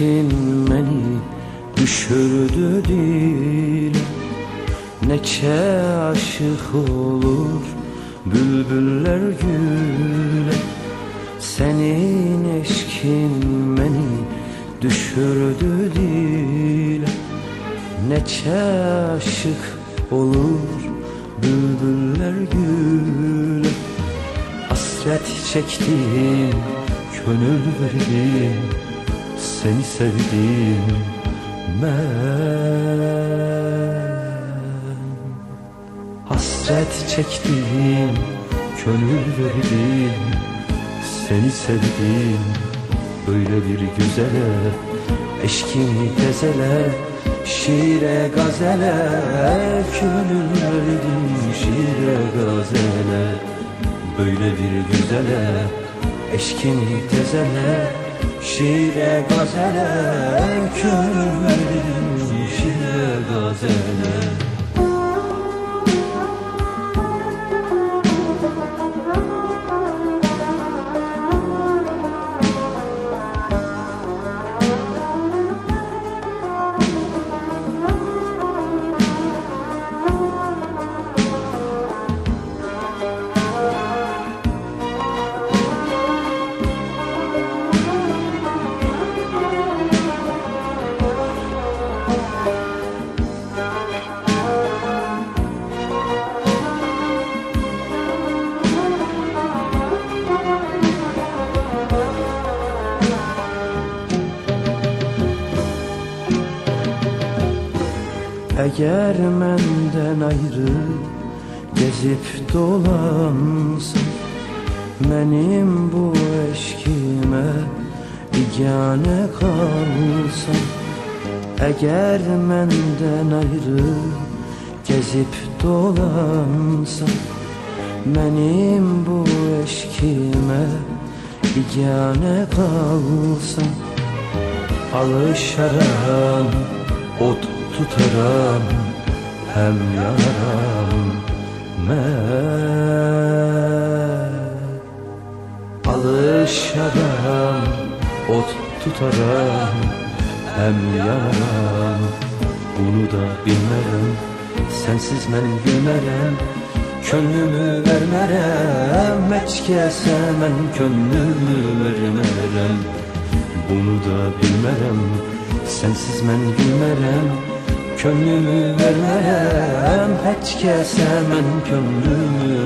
Beni düşürdü dile Neçe aşık olur bülbüller güle Senin eşkin beni düşürdü dile Neçe aşık olur bülbüller güle Hasret çektim, gönül verdim Seni sevdim ben. Hasret çektim, gönül verdim Seni sevdim, böyle bir güzele Eşkimi tezele, şiire gazele Gönül verdim şiire gazele. Böyle bir güzele Eşkini tezele Şiire gazele Gönül verdim şiire Eğer menden ayrı gezip dolansın Benim bu eşkime igane kalsın Eğer menden ayrı gezip dolansın Benim bu eşkime igane kalsın Alışaram, ot tutaram Hem yanaram ben Alışaram, ot tutaram Hem yanaram Bunu da bilmerem Sensiz ben gülmerem Könlümü vermerem. Heç kəsə mən könlümü vermerem. Bunu da bilmerem Sensiz mən gülmerem Könlümü vermerem Heç kəsə mən könlümü